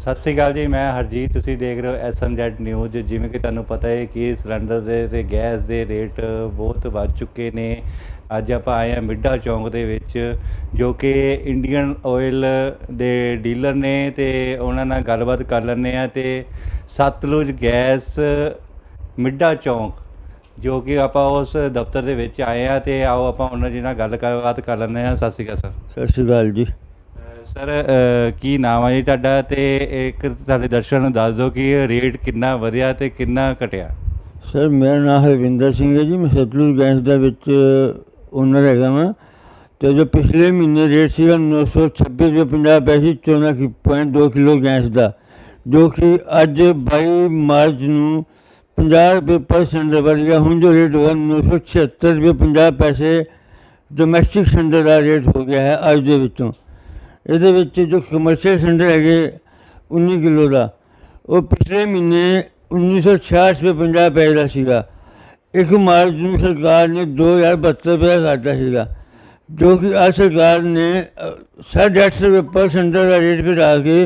ਸਤਿ ਸ਼੍ਰੀ ਅਕਾਲ ਜੀ, ਮੈਂ ਹਰਜੀਤ, ਤੁਸੀਂ ਦੇਖ ਰਹੇ ਹੋ ਐਸਐਮਜ਼ੈਡ ਨਿਊਜ਼। ਜਿਵੇਂ ਕਿ ਤੁਹਾਨੂੰ ਪਤਾ ਹੈ ਕਿ ਸਿਲੰਡਰ ਦੇ ਤੇ ਗੈਸ ਦੇ ਰੇਟ ਬਹੁਤ ਵੱਧ ਚੁੱਕੇ ਨੇ। ਅੱਜ ਆਪਾਂ ਆਏ ਹਾਂ ਮਿੱਡਾ ਚੌਂਕ ਦੇ ਵਿੱਚ, ਜੋ ਕਿ ਇੰਡੀਅਨ ਆਇਲ ਦੇ ਡੀਲਰ ਨੇ ਤੇ ਉਹਨਾਂ ਨਾਲ ਗੱਲਬਾਤ ਕਰ ਲੈਂਦੇ ਆ ਤੇ ਸਤਲੁਜ ਗੈਸ ਮਿੱਡਾ ਚੌਂਕ, ਜੋ ਕਿ ਆਪਾਂ ਉਸ ਦਫ਼ਤਰ ਦੇ ਵਿੱਚ ਆਏ ਆ ਤੇ ਆਓ ਆਪਾਂ ਉਹਨਾਂ ਜੀ ਨਾਲ ਗੱਲ ਗੱਲਬਾਤ ਕਰ ਲੈਂਦੇ ਆ ਸਤਿ ਸ਼੍ਰੀ ਅਕਾਲ, ਸਰ। ਸਤਿ ਸ਼੍ਰੀ ਅਕਾਲ ਜੀ। ਸਰ ਕੀ ਨਾਮ ਹੈ ਜੀ ਤੁਹਾਡਾ? ਤੇ ਇੱਕ ਸਾਡੇ ਦਰਸ਼ਕਾਂ ਨੂੰ ਦੱਸ ਦਿਓ ਕਿ ਰੇਟ ਕਿੰਨਾ ਵਧਿਆ ਤੇ ਕਿੰਨਾ ਘਟਿਆ? ਸਰ, ਮੇਰਾ ਨਾਮ ਹਰਵਿੰਦਰ ਸਿੰਘ ਹੈ ਜੀ। ਮੈਂ ਸਤਲੁਜ ਗੈਸ ਦੇ ਵਿੱਚ ਓਨਰ ਹੈਗਾ ਮੈਂ ਤੇ ਜੋ ਪਿਛਲੇ ਮਹੀਨੇ ਰੇਟ ਸੀਗਾ 926 ਰੁਪਏ 50 ਪੈਸੇ 14.2 ਕਿਲੋ ਗੈਸ ਦਾ, ਜੋ ਕਿ ਅੱਜ 22 ਮਾਰਚ ਨੂੰ 50 ਰੁਪਏ ਪਰ ਸਿਲੰਡਰ ਵਧ ਗਿਆ। ਹੁਣ ਜੋ ਰੇਟ ਹੋਇਆ 976 ਰੁਪਏ 50 ਪੈਸੇ, ਡੋਮੈਸਟਿਕ ਸਿਲੰਡਰ ਦਾ ਰੇਟ ਹੋ ਗਿਆ ਹੈ ਅੱਜ ਦੇ ਵਿੱਚੋਂ। ਇਹਦੇ ਵਿੱਚ ਜੋ ਕਮਰਸ਼ੀਅਲ ਸਿਲੰਡਰ ਹੈਗੇ 19 ਕਿਲੋ ਦਾ ਉਹ ਪਿਛਲੇ ਮਹੀਨੇ 1966 ਰੁਪਏ 50 ਰੁਪਏ ਦਾ ਸੀਗਾ। ਇੱਕ ਮਾਰਚ ਨੂੰ ਸਰਕਾਰ ਨੇ 2072 ਰੁਪਏ ਕਰਤਾ ਸੀਗਾ ਜੋ ਕਿ ਅੱਜ ਸਰਕਾਰ ਨੇ ਅ, ਸਾਢੇ ਅੱਠ ਸੌ ਰੁਪਏ ਪਰ ਸਿਲੰਡਰ ਦਾ ਰੇਟ ਘਟਾ ਕੇ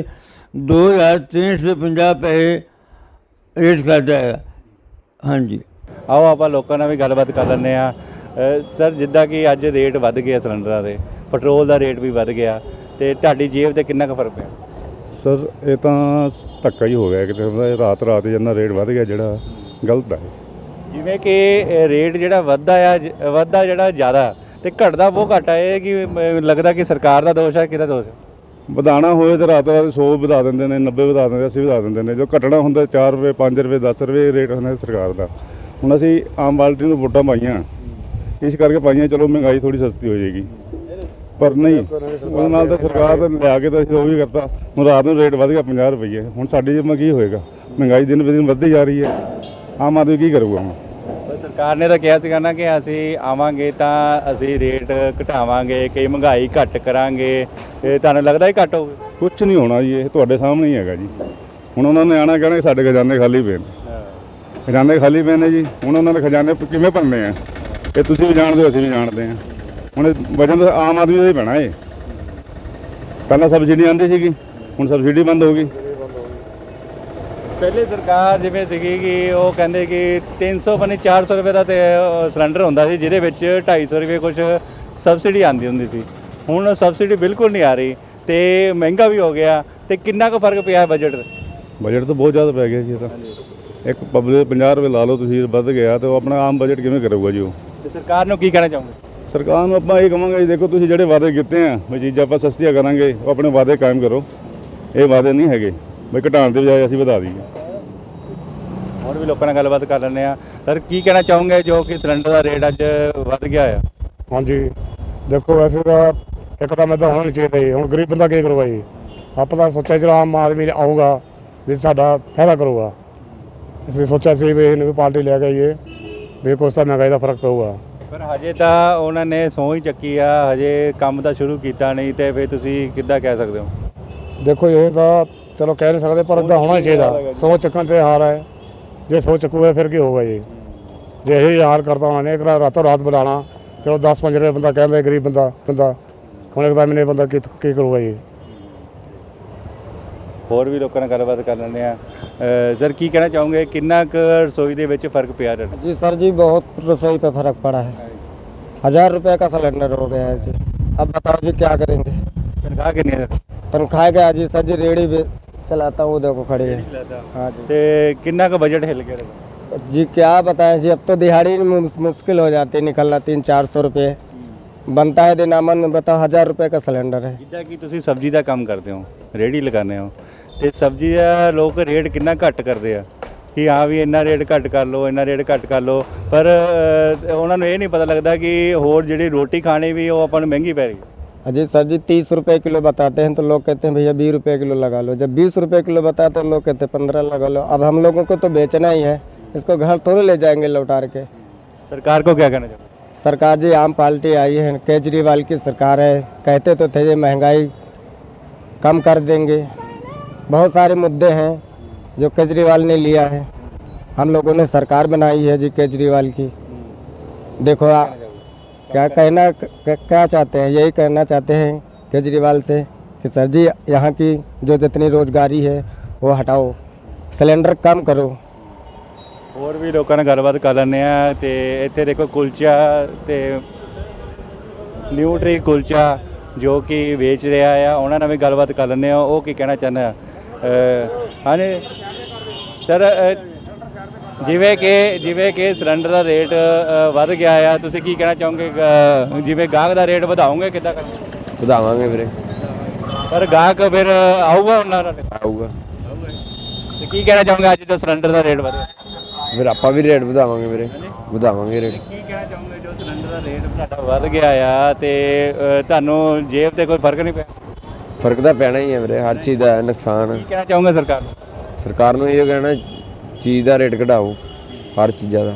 2063 ਰੁਪਏ 50 ਰੁਪਏ ਰੇਟ ਕਰਦਾ ਹੈ। ਹਾਂਜੀ। ਆਓ ਆਪਾਂ ਲੋਕਾਂ ਨਾਲ ਵੀ ਗੱਲਬਾਤ ਕਰ ਲੈਂਦੇ ਆ ਸਰ ਜਿੱਦਾਂ ਕਿ ਅੱਜ ਰੇਟ ਵੱਧ ਗਿਆ ਸਿਲੰਡਰਾਂ ਦੇ ਪੈਟਰੋਲ ਦਾ ਰੇਟ ਵੀ ਵੱਧ ਗਿਆ। ਤੇ ਤੁਹਾਡੀ ਜੇਬ ਤੇ ਕਿੰਨਾ ਕੁ ਫ਼ਰਕ ਪਿਆ? ਸਰ ਇਹ ਤਾਂ ਧੱਕਾ ਹੀ ਹੋ ਗਿਆ ਕਿਤੇ। ਦਾ ਰਾਤ ਰਾਤ ਜਿੰਨਾ ਰੇਟ ਵੱਧ ਗਿਆ ਜਿਹੜਾ ਗਲਤ ਹੈ ਜਿਵੇਂ ਕਿ ਇਹ ਰੇਟ ਜਿਹੜਾ ਵੱਧਦਾ ਆ ਵੱਧਦਾ ਜਿਹੜਾ ਜ਼ਿਆਦਾ ਤੇ ਘਟਦਾ ਬਹੁਤ ਘੱਟ ਆ। ਇਹ ਕਿ ਲੱਗਦਾ ਕਿ ਸਰਕਾਰ ਦਾ ਦੋਸ਼ ਹੈ ਕਿਹਦਾ ਦੋਸ਼ ਹੈ ਵਧਾਣਾ ਹੋਏ ਤੇ ਰਾਤ ਰਾਤ 100 ਵਧਾ ਦਿੰਦੇ ਨੇ 90 ਵਧਾ ਦਿੰਦੇ 80 ਵਧਾ ਦਿੰਦੇ ਨੇ। ਜੋ ਘਟਣਾ ਹੁੰਦਾ 4 ਰੁਪਏ 5 ਰੁਪਏ 10 ਰੁਪਏ ਰੇਟ ਹੁੰਦਾ ਸਰਕਾਰ ਦਾ। ਹੁਣ ਅਸੀਂ ਆਮ ਪਾਰਟੀ ਨੂੰ ਵੋਟਾਂ ਪਾਈਆਂ। ਇਸ ਕਰਕੇ ਪਾਈਆਂ ਚਲੋ ਮਹਿੰਗਾਈ ਥੋੜੀ ਸਸਤੀ ਹੋ ਜਾਏਗੀ। ਪਰ ਨਹੀਂ ਉਹਦੇ ਨਾਲ ਤਾਂ ਸਰਕਾਰ ਤਾਂ ਲਿਆ ਕੇ ਤਾਂ ਅਸੀਂ ਉਹ ਵੀ ਕਰਤਾ। ਹੁਣ ਰਾਤ ਨੂੰ ਰੇਟ ਵਧ ਗਿਆ 50 ਰੁਪਏ ਹੁਣ ਸਾਡੀ ਜਿਵੇਂ ਕੀ ਹੋਏਗਾ? ਮਹਿੰਗਾਈ ਦਿਨ ਬ ਦਿਨ ਵੱਧਦੀ ਜਾ ਰਹੀ ਹੈ। ਆਮ ਆਦਮੀ ਕੀ ਕਰੂਗਾ ਹੁਣ? ਸਰਕਾਰ ਨੇ ਤਾਂ ਕਿਹਾ ਸੀਗਾ ਨਾ ਕਿ ਅਸੀਂ ਆਵਾਂਗੇ ਤਾਂ ਅਸੀਂ ਰੇਟ ਘਟਾਵਾਂਗੇ ਕਈ ਮਹਿੰਗਾਈ ਘੱਟ ਕਰਾਂਗੇ। ਇਹ ਤੁਹਾਨੂੰ ਲੱਗਦਾ ਹੀ ਘੱਟ ਹੋਊਗਾ? ਕੁਝ ਨਹੀਂ ਹੋਣਾ ਜੀ ਇਹ ਤੁਹਾਡੇ ਸਾਹਮਣੇ ਹੀ ਹੈਗਾ ਜੀ। ਹੁਣ ਉਹਨਾਂ ਨੇ ਆਣਾ ਕਹਿਣਾ ਕਿ ਸਾਡੇ ਖਜ਼ਾਨੇ ਖਾਲੀ ਪਏ ਨੇ। ਖਜ਼ਾਨੇ ਖਾਲੀ ਪਏ ਨੇ ਜੀ। ਹੁਣ ਉਹਨਾਂ ਦੇ ਖਜ਼ਾਨੇ ਕਿਵੇਂ ਭਰਨੇ ਆ? ਇਹ ਤੁਸੀਂ ਵੀ ਜਾਣਦੇ ਹੋ ਅਸੀਂ ਵੀ ਜਾਣਦੇ ਹਾਂ। ਹੁਣ ਵਜਨ ਤਾਂ ਆਮ ਆਦਮੀ ਦਾ ਹੀ ਪੈਣਾ ਏ ਪਹਿਲਾਂ ਸਬਸਿਡੀ ਆਉਂਦੀ ਸੀਗੀ ਹੁਣ ਸਬਸਿਡੀ ਬੰਦ ਹੋ ਗਈ। ਪਹਿਲੇ ਸਰਕਾਰ ਜਿਵੇਂ ਸੀਗੀ ਕਿ ਉਹ ਕਹਿੰਦੇ ਕਿ 300 ਬਣੇ 400 ਰੁਪਏ ਦਾ ਤੇ ਸਿਲੰਡਰ ਹੁੰਦਾ ਸੀ ਜਿਹਦੇ ਵਿੱਚ 250 ਰੁਪਏ ਕੁਝ ਸਬਸਿਡੀ ਆਉਂਦੀ ਹੁੰਦੀ ਸੀ। ਹੁਣ ਸਬਸਿਡੀ ਬਿਲਕੁਲ ਨਹੀਂ ਆ ਰਹੀ ਤੇ ਮਹਿੰਗਾ ਵੀ ਹੋ ਗਿਆ ਤੇ ਕਿੰਨਾ ਕੁ ਫ਼ਰਕ ਪਿਆ ਬਜਟ ਤੇ ਬਜਟ ਤਾਂ ਬਹੁਤ ਜ਼ਿਆਦਾ ਪੈ ਗਿਆ ਜੀ ਇਹ ਤਾਂ। ਇੱਕ ਪਬਲਿਕ 50 ਰੁਪਏ ਲਾ ਲਓ ਤੁਸੀਂ ਵੱਧ ਗਿਆ ਤੇ ਉਹ ਆਪਣਾ ਆਮ ਬਜਟ ਕਿਵੇਂ ਕਰੂਗਾ ਜੀ ਉਹ? ਤੇ ਸਰਕਾਰ ਨੂੰ ਕੀ ਕਹਿਣਾ ਚਾਹੋਗੇ? ਸਰਕਾਰ ਨੂੰ ਆਪਾਂ ਇਹ ਕਹਾਂਗੇ ਜੀ ਦੇਖੋ ਤੁਸੀਂ ਜਿਹੜੇ ਵਾਅਦੇ ਕੀਤੇ ਆ ਵੀ ਚੀਜ਼ਾਂ ਆਪਾਂ ਸਸਤੀਆਂ ਕਰਾਂਗੇ ਉਹ ਆਪਣੇ ਵਾਅਦੇ ਕਾਇਮ ਕਰੋ। ਇਹ ਵਾਅਦੇ ਨਹੀਂ ਹੈਗੇ। ਬਈ ਘਟਾਉਣ ਦੇ ਬਜਾਏ ਅਸੀਂ ਵਧਾ ਦਈਏ। ਹੋਰ ਵੀ ਲੋਕਾਂ ਨਾਲ ਗੱਲਬਾਤ ਕਰ ਲੈਂਦੇ ਆ ਸਰ ਕੀ ਕਹਿਣਾ ਚਾਹੋਗੇ ਜੋ ਕਿ ਸਿਲੰਡਰ ਦਾ ਰੇਟ ਅੱਜ ਵੱਧ ਗਿਆ ਆ? ਹਾਂਜੀ। ਦੇਖੋ ਵੈਸੇ ਤਾਂ ਇੱਕ ਤਾਂ ਮੈਂ ਤਾਂ ਹੋਣਾ ਨਹੀਂ ਚਾਹੀਦਾ ਜੀ ਹੁਣ ਗਰੀਬ ਬੰਦਾ ਕੀ ਕਰੂਗਾ ਜੀ? ਆਪਾਂ ਤਾਂ ਸੋਚਿਆ ਚਲੋ ਆਮ ਆਦਮੀ ਆਊਗਾ ਵੀ ਸਾਡਾ ਫਾਇਦਾ ਕਰੂਗਾ। ਅਸੀਂ ਸੋਚਿਆ ਸੀ ਵੀ ਇਹਨੂੰ ਵੀ ਪਾਰਟੀ ਲੈ ਕੇ ਆਈਏ ਵੀ ਕੁਛ ਤਾਂ ਮਹਿੰਗਾਈ ਦਾ ਫ਼ਰਕ ਪਊਗਾ। ਪਰ ਹਜੇ ਤਾਂ ਉਹਨਾਂ ਨੇ ਸਹੁੰ ਹੀ ਚੱਕੀ ਆ ਹਜੇ ਕੰਮ ਤਾਂ ਸ਼ੁਰੂ ਕੀਤਾ ਨਹੀਂ ਤੇ ਫਿਰ ਤੁਸੀਂ ਕਿੱਦਾਂ ਕਹਿ ਸਕਦੇ ਹੋ? ਦੇਖੋ ਇਹ ਤਾਂ ਚਲੋ ਕਹਿ ਨਹੀਂ ਸਕਦੇ ਪਰ ਇਦਾਂ ਹੋਣਾ ਹੀ ਚਾਹੀਦਾ। ਸੋਚ ਚੱਕਣ ਤੇ ਹਾਰ ਹੈ। ਜੇ ਸੋਚ ਚੱਕੂਗਾ ਫਿਰ ਕੀ ਹੋਊਗਾ ਜੀ? ਜੇ ਇਹ ਹਾਲ ਕਰਤਾ ਉਹਨਾਂ ਨੇ ਇੱਕ ਰਾਤ- ਰਾਤੋਂ ਬੁਲਾਣਾ। ਚਲੋ 10-5 ਰੁਪਏ ਬੰਦਾ ਕਹਿੰਦਾ ਗਰੀਬ ਬੰਦਾ ਬੰਦਾ। ਹੁਣ ਇੱਕਦਮ ਇਹਨੇ ਬੰਦਾ ਕੀ ਕੀ ਕਰੂਗਾ ਜੀ? ਹੋਰ ਵੀ ਲੋਕਾਂ ਨਾਲ ਗੱਲਬਾਤ ਕਰ ਲੈਂਦੇ ਆ ਸਰ ਕੀ ਕਹਿਣਾ ਚਾਹੋਗੇ ਕਿੰਨਾ ਕੁ ਰਸੋਈ ਦੇ ਵਿੱਚ ਫਰਕ ਪਿਆ ਤੁਹਾਡਾ जी सर जी बहुत रसोई पे फर्क पड़ा है हजार रुपए का सिलेंडर हो गया है जी अब बताओ जी क्या करेंगे ਤਨਖਾਹ ਕਿੰਨੀ ਹੈ तनख्वाह गया जी सर जी रेडी भी चलाता हूँ देखो खड़ी है हाँ जी ਤੇ ਕਿੰਨਾ ਕੁ ਬਜਟ ਹਿੱਲ ਗਿਆ ਤੁਹਾਡਾ? जी क्या बताएं जी अब तो दिहाड़ी में मुस- मुश्किल हो जाती है निकलना तीन चार सौ रुपये बनता है दिनामन में बताओ हजार रुपए का सिलेंडर है ਜਿੱਦਾਂ ਕਿ ਤੁਸੀਂ ਸਬਜ਼ੀ ਦਾ ਕੰਮ ਕਰਦੇ ਹੋ ਰੇੜੀ ਲਗਾਉਂਦੇ ਹੋ ਤੇ ਸਬਜ਼ੀ ਦਾ ਲੋਕ ਰੇਟ ਕਿੰਨਾ ਘੱਟ ਕਰਦੇ ਆ ਕਿ ਹਾਂ ਵੀ ਇੰਨਾ ਰੇਟ ਘੱਟ ਕਰ ਲਓ ਇੰਨਾ ਰੇਟ ਘੱਟ ਕਰ ਲਓ ਪਰ ਅ, ਉਹਨਾਂ ਨੂੰ ਇਹ ਨਹੀਂ ਪਤਾ ਲੱਗਦਾ ਕਿ ਹੋਰ ਜਿਹੜੀ ਰੋਟੀ ਖਾਣੀ ਵੀ ਉਹ ਆਪਾਂ ਨੂੰ ਮਹਿੰਗੀ ਪੈ ਰਹੀ ਹੈ जी सर जी तीस रुपए किलो बताते हैं तो लोग कहते हैं भैया बीस रुपए किलो लगा लो जब बीस रुपए किलो बताते हैं लोग कहते हैं पंद्रह लगा लो अब हम लोगों को तो बेचना ही है इसको घर थोड़े ले जाएंगे लौटार के ਸਰਕਾਰ ਕੋ ਕੀ ਕਹਿਣਾ ਚਾਹੁੰਦੇ सरकार जी आम पार्टी आई है केजरीवाल की सरकार है कहते तो थे ये महंगाई कम कर देंगे बहुत सारे मुद्दे हैं जो केजरीवाल ने लिया है हम लोगों ने सरकार बनाई है जी केजरीवाल की देखो आ, क्या कहना क- क्या चाहते हैं यही कहना चाहते हैं केजरीवाल से कि सर जी यहाँ की जो जितनी रोजगारी है वो हटाओ सिलेंडर कम करो ਹੋਰ ਵੀ ਲੋਕਾਂ ਨਾਲ ਗੱਲਬਾਤ ਕਰ ਲੈਂਦੇ ਆ ਤੇ ਇੱਥੇ ਦੇਖੋ ਕੁਲਚਾ ਤੇ ਨਿਊਟਰੀ ਕੁਲਚਾ ਜੋ ਕਿ ਵੇਚ ਰਿਹਾ ਆ ਉਹਨਾਂ ਨਾਲ ਵੀ ਗੱਲਬਾਤ ਕਰ ਲੈਂਦੇ ਆ ਉਹ ਕੀ ਕਹਿਣਾ ਚਾਹੁੰਦੇ ਆ ਅਹ ਹਾਂਜੀ। ਸਰ ਜਿਵੇਂ ਕਿ ਜਿਵੇਂ ਕਿ ਸਿਲੰਡਰ ਦਾ ਰੇਟ ਵੱਧ ਗਿਆ ਆ ਤੁਸੀਂ ਕੀ ਕਹਿਣਾ ਚਾਹੋਗੇ? ਜਿਵੇਂ ਗਾਹਕ ਦਾ ਰੇਟ ਵਧਾਓਗੇ ਕਿੱਦਾਂ ਕਰੋਗੇ? ਵਧਾਵਾਂਗੇ ਵੀਰੇ। ਪਰ ਗਾਹਕ ਫਿਰ ਆਊਗਾ ਉਹਨਾਂ ਨਾਲ? ਆਊਗਾ। ਤੇ ਕੀ ਕਹਿਣਾ ਚਾਹੋਗੇ ਅੱਜ ਜੋ ਸਿਲੰਡਰ ਦਾ ਰੇਟ ਵਧਿਆ? ਫਿਰ ਆਪਾਂ ਵੀ ਰੇਟ ਵਧਾਵਾਂਗੇ ਵੀਰੇ। ਵਧਾਵਾਂਗੇ ਰੇਟ। ਕੀ ਕਹਿਣਾ ਚਾਹੋਗੇ ਜੋ ਸਿਲੰਡਰ ਦਾ ਰੇਟ ਤੁਹਾਡਾ ਵੱਧ ਗਿਆ ਆ ਤੇ ਤੁਹਾਨੂੰ ਜੇਬ ਤੇ ਕੋਈ ਫ਼ਰਕ ਨਹੀਂ ਪਿਆ? ਫ਼ਰਕ ਤਾਂ ਪੈਣਾ ਹੀ ਹੈ ਵੀਰੇ ਹਰ ਚੀਜ਼ ਦਾ ਹੈ ਨੁਕਸਾਨ। ਕੀ ਕਹਿਣਾ ਚਾਹੋਗੇ ਸਰਕਾਰ ਨੂੰ? ਸਰਕਾਰ ਨੂੰ ਇਹ ਕਹਿਣਾ ਚੀਜ਼ ਦਾ ਰੇਟ ਘਟਾਓ ਹਰ ਚੀਜ਼ਾਂ ਦਾ।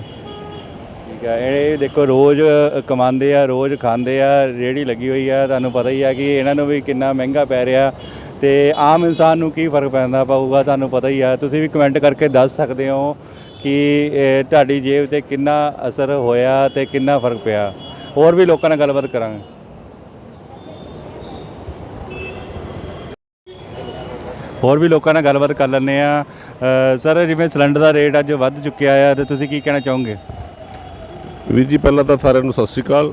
ਠੀਕ ਆ ਇਹ ਦੇਖੋ ਰੋਜ਼ ਕਮਾਉਂਦੇ ਆ ਰੋਜ਼ ਖਾਂਦੇ ਆ ਰੇੜੀ ਲੱਗੀ ਹੋਈ ਆ ਤੁਹਾਨੂੰ ਪਤਾ ਹੀ ਆ ਕਿ ਇਹਨਾਂ ਨੂੰ ਵੀ ਕਿੰਨਾ ਮਹਿੰਗਾ ਪੈ ਰਿਹਾ। ਤੇ ਆਮ ਇਨਸਾਨ ਨੂੰ ਕੀ ਫ਼ਰਕ ਪੈਂਦਾ ਪਊਗਾ ਤੁਹਾਨੂੰ ਪਤਾ ਹੀ ਆ। ਤੁਸੀਂ ਵੀ ਕਮੈਂਟ ਕਰਕੇ ਦੱਸ ਸਕਦੇ ਹੋ ਕਿ ਤੁਹਾਡੀ ਜੇਬ ਤੇ ਕਿੰਨਾ ਅਸਰ ਹੋਇਆ ਤੇ ਕਿੰਨਾ ਫ਼ਰਕ ਪਿਆ। ਹੋਰ ਵੀ ਲੋਕਾਂ ਨਾਲ ਗੱਲਬਾਤ ਕਰਾਂਗੇ। ਹੋਰ ਵੀ ਲੋਕਾਂ ਨਾਲ ਗੱਲਬਾਤ ਕਰ ਲੈਂਦੇ ਆ ਸਰ ਜਿਵੇਂ ਸਿਲੰਡਰ ਦਾ ਰੇਟ ਅੱਜ ਵੱਧ ਚੁੱਕਿਆ ਆ ਤੇ ਤੁਸੀਂ ਕੀ ਕਹਿਣਾ ਚਾਹੋਗੇ? ਵੀਰ ਜੀ ਪਹਿਲਾਂ ਤਾਂ ਸਾਰਿਆਂ ਨੂੰ ਸਤਿ ਸ਼੍ਰੀ ਅਕਾਲ।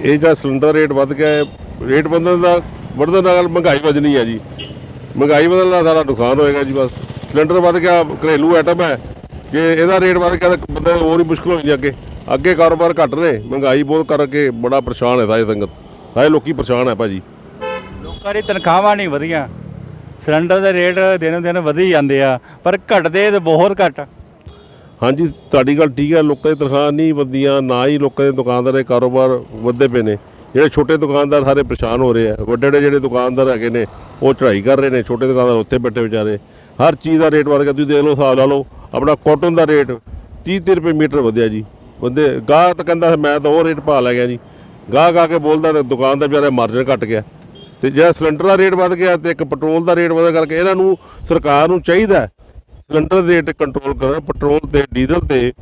ਇਹ ਜਿਹੜਾ ਸਿਲੰਡਰ ਰੇਟ ਵੱਧ ਗਿਆ ਹੈ ਰੇਟ ਵਧਣ ਦਾ ਵਧਣ ਨਾਲ ਮਹਿੰਗਾਈ ਵਧਣੀ ਹੈ ਜੀ। ਮਹਿੰਗਾਈ ਵਧਣ ਨਾਲ ਸਾਰਾ ਨੁਕਸਾਨ ਹੋਏਗਾ ਜੀ ਬਸ। ਸਿਲੰਡਰ ਵੱਧ ਗਿਆ ਘਰੇਲੂ ਆਈਟਮ ਹੈ। ਜੇ ਇਹਦਾ ਰੇਟ ਵੱਧ ਗਿਆ ਤਾਂ ਬੰਦੇ ਹੋਰ ਹੀ ਮੁਸ਼ਕਲ ਹੋ ਜਾਂਦੀ ਅੱਗੇ। ਅੱਗੇ ਕਾਰੋਬਾਰ ਘੱਟ ਨੇ ਮਹਿੰਗਾਈ ਬਹੁਤ ਕਰਕੇ ਬੜਾ ਪਰੇਸ਼ਾਨ ਹੈ ਸਾਰੇ ਸੰਗਤ। ਸਾਰੇ ਲੋਕੀ ਪਰੇਸ਼ਾਨ ਹੈ ਭਾਜੀ। ਲੋਕਾਂ ਦੀ ਤਨਖਾਹਾਂ ਨਹੀਂ ਵਧੀਆਂ। ਸਿਲੰਡਰ ਦੇ ਰੇਟ ਦਿਨੋਂ ਦਿਨ ਵਧੀ ਜਾਂਦੇ ਆ, ਪਰ ਘਟਦੇ ਤੇ ਬਹੁਤ ਘੱਟ। ਹਾਂਜੀ, ਤੁਹਾਡੀ ਗੱਲ ਠੀਕ ਹੈ, ਲੋਕਾਂ ਦੀ ਤਨਖਾਹ ਨਹੀਂ ਵਧਦੀਆਂ ਨਾ ਹੀ ਲੋਕਾਂ ਦੇ ਦੁਕਾਨਦਾਰ ਦੇ ਕਾਰੋਬਾਰ ਵਧਦੇ ਪਏ ਨੇ। ਜਿਹੜੇ ਛੋਟੇ ਦੁਕਾਨਦਾਰ ਸਾਰੇ ਪਰੇਸ਼ਾਨ ਹੋ ਰਹੇ ਆ ਵੱਡੇ ਵੱਡੇ ਜਿਹੜੇ ਦੁਕਾਨਦਾਰ ਹੈਗੇ ਨੇ, ਉਹ ਚੜ੍ਹਾਈ ਕਰ ਰਹੇ ਨੇ, ਛੋਟੇ ਦੁਕਾਨਦਾਰ ਉੱਥੇ ਬੈਠੇ ਵਿਚਾਰੇ। ਹਰ ਚੀਜ਼ ਦਾ ਰੇਟ ਵਧ ਗਿਆ, ਤੁਸੀਂ ਦੇਖ ਲਓ, ਹਿਸਾਬ ਲਾ ਲਓ, ਆਪਣਾ ਕਾਟਨ ਦਾ ਰੇਟ 30 30 ਰੁਪਏ ਮੀਟਰ ਵਧਿਆ ਜੀ। ਬੰਦੇ ਗਾਹ ਤਾਂ ਕਹਿੰਦਾ, ਮੈਂ ਤਾਂ ਉਹ ਰੇਟ ਪਾ ਲੈ ਗਿਆ ਜੀ। ਗਾਹ ਆ ਕੇ ਬੋਲਦਾ, ਤਾਂ ਦੁਕਾਨ ਦਾ ਵਿਚਾਰੇ ਮਾਰਜਨ ਘਟ ਗਿਆ। ਤੇ ਜਿਹੜਾ ਸਿਲੰਡਰ ਦਾ ਰੇਟ ਵੱਧ ਗਿਆ ਤੇ ਇੱਕ ਪੈਟਰੋਲ ਦਾ ਰੇਟ ਵਧਣ ਕਰਕੇ ਇਹਨਾਂ ਨੂੰ ਸਰਕਾਰ ਨੂੰ ਚਾਹੀਦਾ ਸਿਲੰਡਰ ਦੇ ਰੇਟ ਕੰਟਰੋਲ ਕਰਨ, ਪੈਟਰੋਲ ਤੇ, ਡੀਜ਼ਲ ਤੇ,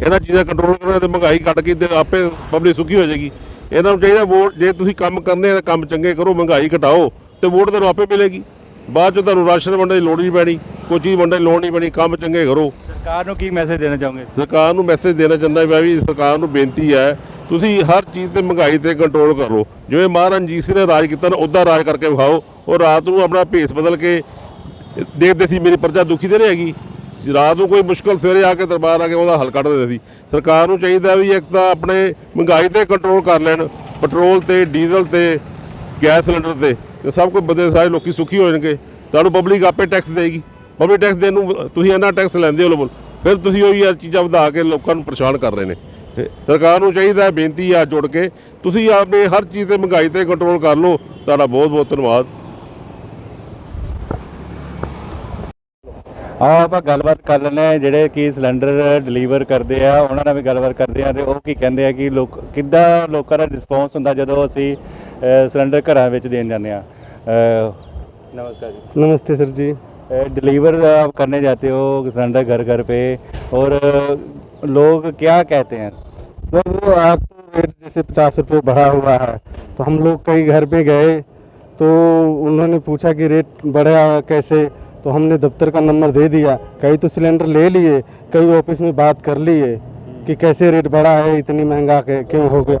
ਇਹਨਾਂ ਚੀਜ਼ਾਂ ਕੰਟਰੋਲ ਕਰਨ ਤੇ ਮਹਿੰਗਾਈ ਘਟ ਗਈ ਤੇ ਆਪੇ ਪਬਲਿਕ ਸੁਖੀ ਹੋ ਜਾਏਗੀ। ਇਹਨਾਂ ਨੂੰ ਚਾਹੀਦਾ ਵੋਟ, ਜੇ ਤੁਸੀਂ ਕੰਮ ਕਰਨੇ ਆ ਤਾਂ ਕੰਮ ਚੰਗੇ ਕਰੋ, ਮਹਿੰਗਾਈ ਘਟਾਓ ਤੇ ਵੋਟ ਤੁਹਾਨੂੰ ਆਪੇ ਮਿਲੇਗੀ। ਬਾਅਦ ਚ ਤੁਹਾਨੂੰ ਰਾਸ਼ਨ ਵੰਡਣ ਦੀ ਲੋੜ ਨਹੀਂ ਪੈਣੀ ਕੋਈ ਚੀਜ਼ ਵੰਡਣ ਦੀ ਲੋੜ ਨਹੀਂ ਪੈਣੀ ਕੰਮ ਚੰਗੇ ਕਰੋ। ਸਰਕਾਰ ਨੂੰ ਕੀ ਮੈਸੇਜ ਦੇਣਾ ਚਾਹੋਗੇ? ਸਰਕਾਰ ਨੂੰ ਮੈਸੇਜ ਦੇਣਾ ਚਾਹੁੰਦਾ ਮੈਂ ਵੀ ਸਰਕਾਰ ਨੂੰ ਬੇਨਤੀ ਹੈ ਤੁਸੀਂ ਹਰ ਚੀਜ਼ ਤੇ ਮਹਿੰਗਾਈ ਤੇ ਕੰਟਰੋਲ ਕਰੋ। ਜਿਵੇਂ ਮਹਾਰਾਜ ਰਣਜੀਤ ਸਿੰਘ ਨੇ ਰਾਜ ਕੀਤਾ ਨਾ ਉੱਦਾਂ ਰਾਜ ਕਰਕੇ ਵਿਖਾਓ। ਉਹ ਰਾਤ ਨੂੰ ਆਪਣਾ ਭੇਸ ਬਦਲ ਕੇ ਦੇਖਦੇ ਸੀ ਮੇਰੀ ਪ੍ਰਜਾ ਦੁਖੀ ਤੇ ਨਹੀਂ ਹੈਗੀ। ਰਾਤ ਨੂੰ ਕੋਈ ਮੁਸ਼ਕਲ ਸਵੇਰੇ ਆ ਕੇ ਦਰਬਾਰ ਆ ਕੇ ਉਹਦਾ ਹੱਲ ਕੱਢ ਦਿੰਦੇ ਸੀ। ਸਰਕਾਰ ਨੂੰ ਚਾਹੀਦਾ ਵੀ ਇੱਕ ਤਾਂ ਆਪਣੇ ਮਹਿੰਗਾਈ ਤੇ ਕੰਟਰੋਲ ਕਰ ਲੈਣ ਪੈਟਰੋਲ ਤੇ ਡੀਜ਼ਲ ਤੇ ਗੈਸ ਸਿਲੰਡਰ ਤੇ। ਤੇ ਸਭ ਕੁਝ ਬੰਦੇ ਸਾਰੇ ਲੋਕੀ ਸੁਖੀ ਹੋ ਜਾਣਗੇ। ਤੁਹਾਨੂੰ ਪਬਲਿਕ ਆਪੇ ਟੈਕਸ ਦੇਗੀ। ਪਬਲਿਕ ਟੈਕਸ ਦੇਣ ਨੂੰ ਤੁਸੀਂ ਇੰਨਾ ਟੈਕਸ ਲੈਂਦੇ ਹੋ ਲੋਕ। ਫਿਰ ਤੁਸੀਂ ਉਹੀ ਯਾਰ ਚੀਜ਼ਾਂ ਵਧਾ ਕੇ ਲੋਕਾਂ ਨੂੰ ਪਰੇਸ਼ਾਨ ਕਰ ਰਹੇ ਨੇ। ਤੇ ਸਰਕਾਰ ਨੂੰ ਚਾਹੀਦਾ ਹੈ, ਬੇਨਤੀ ਆ ਜੁੜ ਕੇ। ਤੁਸੀਂ ਆਪਣੇ ਹਰ ਚੀਜ਼ ਤੇ ਮਹਿੰਗਾਈ ਤੇ ਕੰਟਰੋਲ ਕਰ ਲਓ। ਤੁਹਾਡਾ ਬਹੁਤ ਬਹੁਤ ਧੰਨਵਾਦ। ਆ ਆਪਾਂ ਗੱਲਬਾਤ ਕਰ ਲੈਂਦੇ ਆ ਜਿਹੜੇ ਕਿ ਸਿਲੰਡਰ ਡਿਲੀਵਰ ਕਰਦੇ ਆ ਉਹਨਾਂ ਨਾਲ ਵੀ ਗੱਲਬਾਤ ਕਰਦੇ ਆ ਤੇ ਉਹ ਕੀ ਕਹਿੰਦੇ ਆ ਕਿ ਲੋਕ ਕਿੱਦਾਂ ਲੋਕਾਂ ਦਾ ਰਿਸਪੌਂਸ ਹੁੰਦਾ ਜਦੋਂ ਅਸੀਂ ਸਿਲੰਡਰ ਘਰਾਂ ਵਿੱਚ ਦੇਣ ਜਾਂਦੇ ਆ नमस्कार। जी। नमस्ते सर जी। डिलीवर आप करने जाते हो सिलेंडर घर घर पे और लोग क्या कहते हैं? सर वो आज तो रेट जैसे पचास रुपये बढ़ा हुआ है तो हम लोग कई घर पे गए तो उन्होंने पूछा कि रेट बढ़ा कैसे तो हमने दफ्तर का नंबर दे दिया कई तो सिलेंडर ले लिए कई ऑफ़िस में बात कर लिए कि कैसे रेट बढ़ा है इतनी महँगा के क्यों हो गया।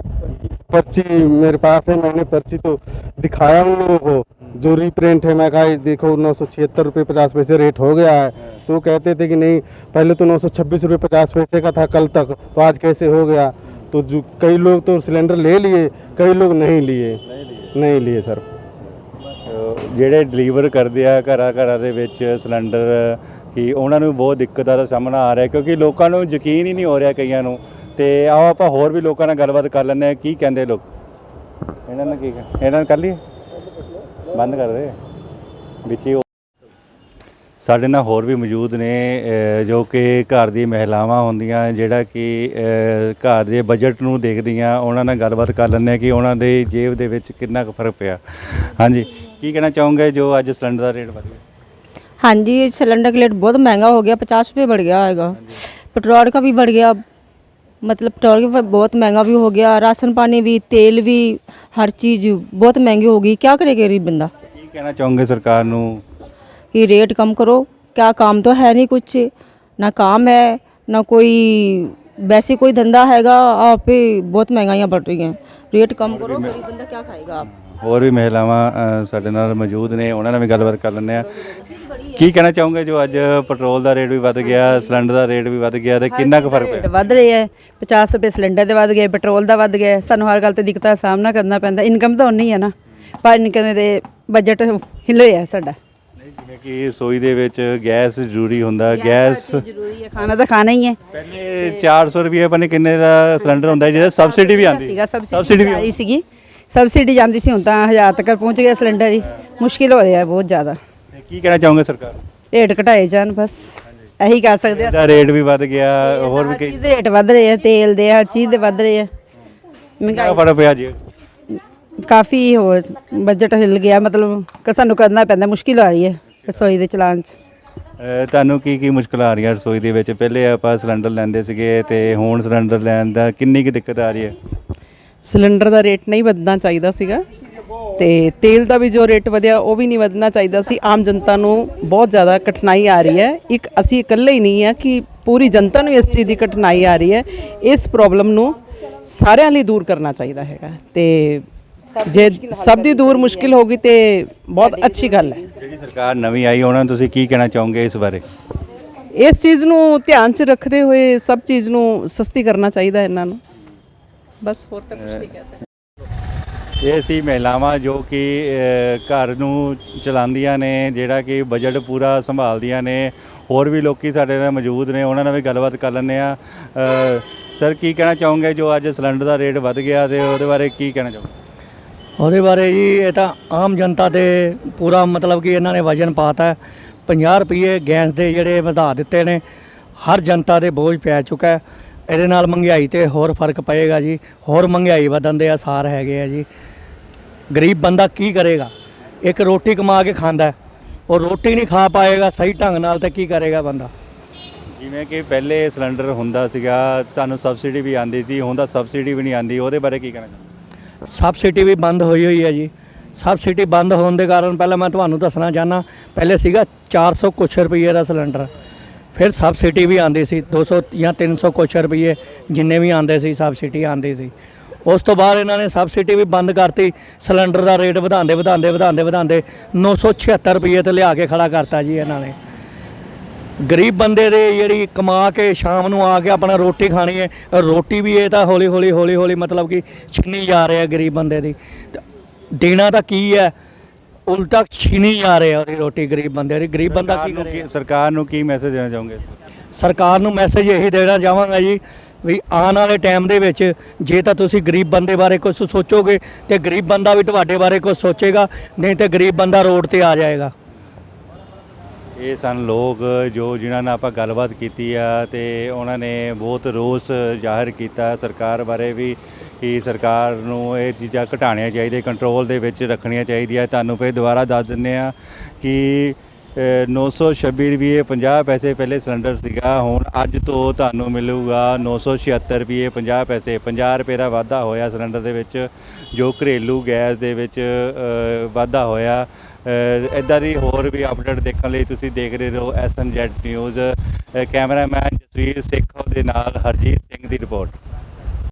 पर्ची मेरे पास है मैंने पर्ची तो दिखाया उन लोगों को जो रीप्रिंट है मैं कहा "ये देखो नौ सौ छिहत्तर रुपये पचास पैसे रेट हो गया है तो वो कहते थे कि नहीं पहले तो नौ सौ छब्बीस रुपये पचास पैसे का था कल तक तो आज कैसे हो गया तो जो कई लोग तो सिलेंडर ले लिए कई लोग नहीं लिए नहीं लिए सर ਅ, ਜਿਹੜੇ ਡਿਲੀਵਰ ਕਰਦੇ ਆ ਘਰਾਂ ਘਰਾਂ ਦੇ ਵਿੱਚ ਸਿਲੰਡਰ ਕਿ ਉਹਨਾਂ ਨੂੰ ਬਹੁਤ ਦਿੱਕਤਾਂ ਦਾ ਸਾਹਮਣਾ ਆ ਰਿਹਾ ਕਿਉਂਕਿ ਲੋਕਾਂ ਨੂੰ ਯਕੀਨ ਹੀ ਨਹੀਂ ਹੋ ਰਿਹਾ ਕਈਆਂ ਨੂੰ ਤੇ ਆਓ ਆਪਾਂ ਹੋਰ ਵੀ ਲੋਕਾਂ ਨਾਲ ਗੱਲਬਾਤ ਕਰ ਲੈਂਦੇ ਆ ਕੀ ਕਹਿੰਦੇ ਲੋਕ ਇਹਨਾਂ ਨੇ ਕੀ ਕਹਿ- ਇਹਨਾਂ ਨੇ ਕਰ ਲਈ ਬੰਦ ਕਰ ਦੇ ਵਿੱਚ ਹੀ ਉਹ- ਸਾਡੇ ਨਾਲ ਹੋਰ ਵੀ ਮੌਜੂਦ ਨੇ ਅ, ਜੋ ਕਿ ਘਰ ਦੀ ਮਹਿਲਾਵਾਂ ਹੁੰਦੀਆਂ ਜਿਹੜਾ ਕਿ ਅ, ਘਰ ਦੇ ਬਜਟ ਨੂੰ ਦੇਖਦੀਆਂ ਉਹਨਾਂ ਨਾਲ ਗੱਲਬਾਤ ਕਰ ਲੈਂਦੇ ਆ ਕਿ ਉਹਨਾਂ ਦੇ ਜੇਬ ਦੇ ਵਿੱਚ ਕਿੰਨਾ ਕੁ ਫਰਕ ਪਿਆ ਹਾਂਜੀ ਕੀ ਕਹਿਣਾ ਚਾਹੋਗੇ ਜੋ ਅੱਜ ਸਿਲੰਡਰ ਦਾ ਰੇਟ ਵਧ ਗਿਆ हाँ जी सिलेंडर का रेट बहुत महंगा हो गया पचास रुपये बढ़ गया आएगा पेट्रोल का भी बढ़ गया मतलब पेट्रोल भी बहुत महंगा भी हो गया राशन पानी भी तेल भी हर चीज़ बहुत महंगी हो गई क्या करे गरीब बंदा ਕੀ ਕਹਿਣਾ ਚਾਹੋਗੇ ਸਰਕਾਰ ਨੂੰ कि रेट कम करो क्या काम तो है नहीं कुछ ना काम है ना कोई वैसे कोई धंधा हैगा आप ही बहुत महंगाइयाँ बढ़ रही हैं रेट कम करो गरीब बंदा क्या खाएगा आप ਹੋਰ ਵੀ ਮਹਿਲਾਵਾਂ ਅ, ਸਾਡੇ ਨਾਲ ਮੌਜੂਦ ਨੇ ਉਹਨਾਂ ਨਾਲ ਵੀ ਗੱਲਬਾਤ ਕਰ ਲੈਂਦੇ ਆ ਕੀ ਕਹਿਣਾ ਚਾਹੋਗੇ ਜੋ ਅੱਜ ਪੈਟਰੋਲ ਦਾ ਰੇਟ ਵੀ ਵੱਧ ਗਿਆ ਸਿਲੰਡਰ ਦਾ ਰੇਟ ਵੀ ਵੱਧ ਗਿਆ ਤੇ ਕਿੰਨਾ ਕੁ ਫ਼ਰਕ ਰੇਟ ਪਿਆ? ਵੱਧ ਰਹੇ ਹੈ 50 ਰੁਪਏ ਸਿਲੰਡਰ ਦੇ ਵੱਧ ਗਏ ਪੈਟਰੋਲ ਦਾ ਵੱਧ ਗਿਆ ਸਾਨੂੰ ਹਰ ਗੱਲ ਤੇ ਦਿੱਕਤਾਂ ਦਾ ਸਾਹਮਣਾ ਕਰਨਾ ਪੈਂਦਾ ਇਨਕਮ ਤਾਂ ਉਨੀ ਹੈ ਨਾ ਪਰ ਇਨਕਮ ਦੇ ਬਜਟ ਹਿੱਲਿਆ ਸਾਡਾ। ਜਿਵੇਂ ਕਿ ਰਸੋਈ ਦੇ ਵਿੱਚ ਗੈਸ ਜ਼ਰੂਰੀ ਹੁੰਦਾ ਗੈਸ ਜ਼ਰੂਰੀ ਹੈ ਖਾਣਾ ਤਾਂ ਖਾਣਾ ਹੀ ਹੈ। ਪਹਿਲੇ 400 ਰੁਪਏ ਪਨੇ ਕਿੰਨੇ ਦਾ ਸਿਲੰਡਰ ਹੁੰਦਾ ਜਿਹਦਾ ਸਬਸਿਡੀ ਵੀ ਆਉਂਦੀ ਸੀਗਾ ਸਬਸਿਡੀ ਵੀ ਆ ਰਹੀ ਸੀਗੀ। ਸਬਸਿਡੀ ਜਾਂਦੀ ਸੀ ਹੁਣ ਤਾਂ ਹਜ਼ਾਰ ਤੱਕ ਪਹੁੰਚ ਗਿਆ ਸਿਲੰਡਰ ਹੀ ਮੁਸ਼ਕਿਲ ਹੋ ਰਿਹਾ ਬਹੁਤ ਜ਼ਿਆਦਾ। ਤੇ ਕੀ ਕਹਿਣਾ ਚਾਹੋਗੇ ਸਰਕਾਰ? ਨੂੰ? ਰੇਟ ਘਟਾਏ ਜਾਣ ਬਸ। ਇਹੀ ਕਰ ਸਕਦੇ ਆ। ਇਹਦਾ ਰੇਟ ਵੀ ਵੱਧ ਗਿਆ ਹੋਰ ਵੀ ਚੀਜ਼ ਦੇ ਰੇਟ ਵੱਧ ਰਹੇ ਆ ਤੇਲ ਦੇ ਹਰ ਚੀਜ਼ ਦੇ ਵੱਧ ਰਹੇ ਆ। ਕਿੰਨਾ ਮਹਿੰਗਾਈ ਕੁ ਫ਼ਰਕ ਪਿਆ ਜੀ? ਕਾਫੀ ਹੋ ਬਜਟ ਹਿੱਲ ਗਿਆ ਮਤਲਬ ਕਿ ਸਾਨੂੰ ਕਰਨਾ ਪੈਂਦਾ ਮੁਸ਼ਕਿਲ ਆ ਰਹੀ ਹੈ ਰਸੋਈ ਦੇ ਚਲਾਉਣ 'ਚ। ਤੁਹਾਨੂੰ ਕੀ ਕੀ ਮੁਸ਼ਕਲ ਆ ਰਹੀਆਂ ਰਸੋਈ ਦੇ ਵਿੱਚ? ਪਹਿਲੇ ਆਪਾਂ ਸਿਲੰਡਰ ਲੈਂਦੇ ਸੀਗੇ ਤੇ ਹੁਣ ਸਿਲੰਡਰ ਲੈਣ ਦਾ ਕਿੰਨੀ ਕੁ ਦਿੱਕਤ ਆ ਰਹੀ ਹੈ? ਸਿਲੰਡਰ ਦਾ ਰੇਟ ਨਹੀਂ ਵਧਣਾ ਚਾਹੀਦਾ ਸੀਗਾ ਤੇ ਤੇਲ ਦਾ ਵੀ ਜੋ ਰੇਟ ਵਧਿਆ ਉਹ ਵੀ ਨਹੀਂ ਵਧਣਾ ਚਾਹੀਦਾ ਸੀ। ਆਮ ਜਨਤਾ ਨੂੰ ਬਹੁਤ ਜ਼ਿਆਦਾ ਕਠਿਨਾਈ ਆ ਰਹੀ ਹੈ। ਇੱਕ ਅਸੀਂ ਇਕੱਲੇ ਹੀ ਨਹੀਂ ਹੈ ਕਿ ਪੂਰੀ ਜਨਤਾ ਨੂੰ ਇਸ ਚੀਜ਼ ਦੀ ਕਠਿਨਾਈ ਆ ਰਹੀ ਹੈ। ਇਸ ਪ੍ਰੋਬਲਮ ਨੂੰ ਸਾਰਿਆਂ ਲਈ ਦੂਰ ਕਰਨਾ ਚਾਹੀਦਾ ਹੈਗਾ। ਤੇ ਜੇ ਸਭ ਦੀ ਦੂਰ ਮੁਸ਼ਕਿਲ ਹੋਗੀ ਤੇ ਬਹੁਤ ਅੱਛੀ ਗੱਲ ਹੈ। ਜਿਹੜੀ ਸਰਕਾਰ ਨਵੀਂ ਆਈ ਉਹਨਾਂ ਨੂੰ ਤੁਸੀਂ ਕੀ ਕਹਿਣਾ ਚਾਹੋਗੇ ਇਸ ਬਾਰੇ? ਇਸ ਚੀਜ਼ ਨੂੰ ਧਿਆਨ 'ਚ ਰੱਖਦੇ ਹੋਏ ਸਭ ਚੀਜ਼ ਨੂੰ ਸਸਤੀ ਕਰਨਾ ਚਾਹੀਦਾ ਇਹਨਾਂ ਨੂੰ। ਬਸ ਹੋਰ ਤਾਂ ਕੁਝ ਨਹੀਂ ਕਹਿ ਸਕਦੇ। ਇਹ ਸੀ ਮਹਿਲਾਵਾਂ ਜੋ ਕਿ ਘਰ ਨੂੰ ਚਲਾਉਂਦੀਆਂ ਨੇ ਜਿਹੜਾ ਕਿ ਬਜਟ ਪੂਰਾ ਸੰਭਾਲਦੀਆਂ ਨੇ। ਹੋਰ ਵੀ ਲੋਕੀ ਸਾਡੇ ਨਾਲ ਮੌਜੂਦ ਨੇ ਉਹਨਾਂ ਨਾਲ ਵੀ ਗੱਲਬਾਤ ਕਰ ਲੈਂਦੇ ਆ ਸਰ ਕੀ ਕਹਿਣਾ ਚਾਹੋਗੇ ਜੋ ਅੱਜ ਸਿਲੰਡਰ ਦਾ ਰੇਟ ਵੱਧ ਗਿਆ ਤੇ ਉਹਦੇ ਬਾਰੇ ਕੀ ਕਹਿਣਾ ਚਾਹੋਗੇ? ਉਹਦੇ ਬਾਰੇ ਜੀ ਇਹ ਤਾਂ ਆਮ ਜਨਤਾ ਤੇ ਪੂਰਾ ਮਤਲਬ ਕਿ ਇਹਨਾਂ ਨੇ ਵਜਨ ਪਾਤਾ 50 ਰੁਪਏ ਗੈਸ ਦੇ ਜਿਹੜੇ ਵਧਾ ਦਿੱਤੇ ਨੇ ਹਰ ਜਨਤਾ ਦੇ ਬੋਝ ਪੈ ਚੁੱਕਾ ਹੈ। ਇਹਦੇ ਨਾਲ ਮਹਿੰਗਾਈ ਤੇ ਹੋਰ ਫ਼ਰਕ ਪਏਗਾ ਜੀ ਹੋਰ ਮਹਿੰਗਾਈ ਵਧਣ ਦੇ ਆਸਾਰ ਹੈਗੇ ਆ ਜੀ। ਗਰੀਬ ਬੰਦਾ ਕੀ ਕਰੇਗਾ? ਇੱਕ ਰੋਟੀ ਕਮਾ ਕੇ ਖਾਂਦਾ ਉਹ ਰੋਟੀ ਨਹੀਂ ਖਾ ਪਾਏਗਾ ਸਹੀ ਢੰਗ ਨਾਲ ਤੇ ਕੀ ਕਰੇਗਾ ਬੰਦਾ? ਜਿਵੇਂ ਕਿ ਪਹਿਲੇ ਸਿਲੰਡਰ ਹੁੰਦਾ ਸੀਗਾ ਸਾਨੂੰ ਸਬਸਿਡੀ ਵੀ ਆਉਂਦੀ ਸੀ ਹੁਣ ਤਾਂ ਸਬਸਿਡੀ ਵੀ ਨਹੀਂ ਆਉਂਦੀ ਉਹਦੇ ਬਾਰੇ ਕੀ ਕਹਿਣਾ ਚਾਹੋਗੇ ਸਬਸਿਡੀ ਵੀ ਬੰਦ ਹੋਈ ਹੋਈ ਹੈ ਜੀ। ਸਬਸਿਡੀ ਬੰਦ ਹੋਣ ਦੇ ਕਾਰਨ ਪਹਿਲਾਂ ਮੈਂ ਤੁਹਾਨੂੰ ਦੱਸਣਾ ਚਾਹਨਾ ਪਹਿਲੇ ਸੀਗਾ 400 ਕੁਛ ਰੁਪਏ ਦਾ ਸਿਲੰਡਰ। ਫਿਰ ਸਬਸਿਡੀ ਵੀ ਆਉਂਦੀ ਸੀ 200 ਜਾਂ 300 ਕੁਛ ਰੁਪਏ ਜਿੰਨੇ ਵੀ ਆਉਂਦੇ ਸੀ ਸਬਸਿਡੀ ਆਉਂਦੀ ਸੀ। ਉਸ ਤੋਂ ਬਾਅਦ ਇਹਨਾਂ ਨੇ ਸਬਸਿਡੀ ਵੀ ਬੰਦ ਕਰਤੀ, ਸਿਲੰਡਰ ਦਾ ਰੇਟ ਵਧਾਉਂਦੇ ਵਧਾਉਂਦੇ ਵਧਾਉਂਦੇ ਵਧਾਉਂਦੇ 976 ਰੁਪਏ ਤੇ ਲਿਆ ਕੇ ਖੜਾ ਕਰਤਾ ਜੀ ਇਹਨਾਂ ਨੇ। ਗਰੀਬ ਬੰਦੇ ਦੇ ਜਿਹੜੀ ਕਮਾ ਕੇ ਸ਼ਾਮ ਨੂੰ ਆ ਕੇ ਆਪਣਾ ਰੋਟੀ ਖਾਣੀ ਹੈ ਰੋਟੀ ਵੀ ਇਹ ਤਾਂ ਹੌਲੀ ਹੌਲੀ ਹੌਲੀ ਹੌਲੀ ਮਤਲਬ ਕਿ ਛਿੰਨੀ ਜਾ ਰਿਹਾ ਗਰੀਬ ਬੰਦੇ ਦੀ। ਦੇਣਾ ਤਾਂ ਕੀ ਹੈ? ਉਲਟਾ ਛਿਨੀ ਜਾ ਰਿਹਾ ਉਹਦੀ ਰੋਟੀ ਗਰੀਬ ਬੰਦੇ ਦੀ। ਗਰੀਬ ਬੰਦਾ ਕੀ ਕਰੇ? ਸਰਕਾਰ ਨੂੰ ਕੀ ਮੈਸੇਜ ਦੇਣਾ ਚਾਹੋਗੇ? ਸਰਕਾਰ ਨੂੰ ਮੈਸੇਜ ਇਹੀ ਦੇਣਾ ਚਾਹਾਂਗਾ ਜੀ ਵੀ ਆਉਣ ਵਾਲੇ ਟਾਈਮ ਦੇ ਵਿੱਚ ਜੇ ਤਾਂ ਤੁਸੀਂ ਗਰੀਬ ਬੰਦੇ ਬਾਰੇ ਕੁਝ ਸੋਚੋਗੇ ਤੇ ਗਰੀਬ ਬੰਦਾ ਵੀ ਤੁਹਾਡੇ ਬਾਰੇ ਕੁਝ ਸੋਚੇਗਾ ਨਹੀਂ ਤੇ ਗਰੀਬ ਬੰਦਾ ਰੋਡ ਤੇ ਆ ਜਾਏਗਾ। ਇਹ ਸਨ ਲੋਕ ਜੋ ਜਿਨ੍ਹਾਂ ਨਾਲ ਆਪਾਂ ਗੱਲਬਾਤ ਕੀਤੀ ਆ ਤੇ ਉਹਨਾਂ ਨੇ ਬਹੁਤ ਰੋਸ ਜ਼ਾਹਿਰ ਕੀਤਾ ਸਰਕਾਰ ਬਾਰੇ ਵੀ। ਕਿ ਸਰਕਾਰ ਨੂੰ ਇਹ ਚੀਜ਼ਾਂ ਘਟਾਉਣੀਆਂ ਚਾਹੀਦੀਆਂ ਕੰਟਰੋਲ ਦੇ ਵਿੱਚ ਰੱਖਣੀਆਂ ਚਾਹੀਦੀਆਂ। ਤੁਹਾਨੂੰ ਫਿਰ ਦੁਬਾਰਾ ਦੱਸ ਦਿੰਨੇ ਆ ਕਿ ਅ, 926 ਰੁਪਏ 50 ਪੈਸੇ ਪਹਿਲੇ ਸਿਲੰਡਰ ਸੀਗਾ। ਹੁਣ ਅੱਜ ਤੋਂ ਤੁਹਾਨੂੰ ਮਿਲੂਗਾ 976 ਰੁਪਏ 50 ਪੈਸੇ। 50 ਰੁਪਏ ਦਾ ਵਾਧਾ ਹੋਇਆ ਸਿਲੰਡਰ ਦੇ ਵਿੱਚ ਜੋ ਘਰੇਲੂ ਗੈਸ ਦੇ ਵਿੱਚ ਵਾਧਾ ਹੋਇਆ। ਇਦਾਂ ਦੀ ਹੋਰ ਵੀ ਅਪਡੇਟ ਦੇਖਣ ਲਈ ਤੁਸੀਂ ਦੇਖ ਦੇਖਦੇ ਰਹੋ SNZ news cameraman Jasvir Sikh ਦੇ ਨਾਲ ਹਰਜੀਤ ਸਿੰਘ ਦੀ ਰਿਪੋਰਟ।